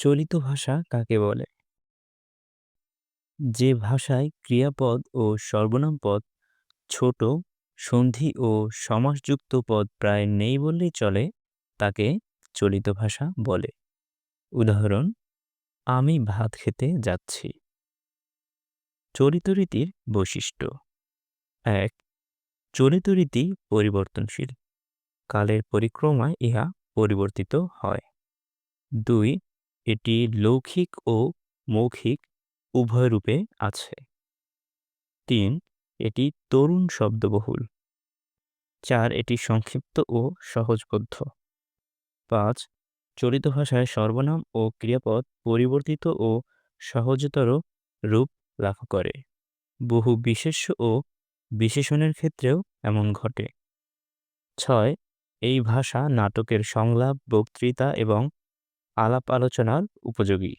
চলিত ভাষা কাকে বলে? যে ভাষায় ক্রিয়াপদ ও সর্বনাম পদ ছোট, সন্ধি ও সমাসযুক্ত পদ প্রায় নেই বললেই চলে, তাকে চলিত ভাষা বলে। উদাহরণ, আমি ভাত খেতে যাচ্ছি। চলিত রীতির বৈশিষ্ট্য। এক, চলিত রীতি পরিবর্তনশীল। কালের পরিক্রমায় ইহা পরিবর্তিত হয়। দুই এটি লৌখিক ও মৌখিক উভয় রূপে আছে। তিন, এটি তরুণ শব্দবহুল। চার, এটি সংক্ষিপ্ত ও সহজবোধ্য। পাঁচ, চলিত ভাষায় সর্বনাম ও ক্রিয়াপদ পরিবর্তিত ও সহজতর রূপ লাভ করে। বহু বিশেষ্য ও বিশেষণের ক্ষেত্রেও এমন ঘটে। ছয়, এই ভাষা নাটকের সংলাপ, বক্তৃতা এবং আলাপ আলোচনার উপযোগী।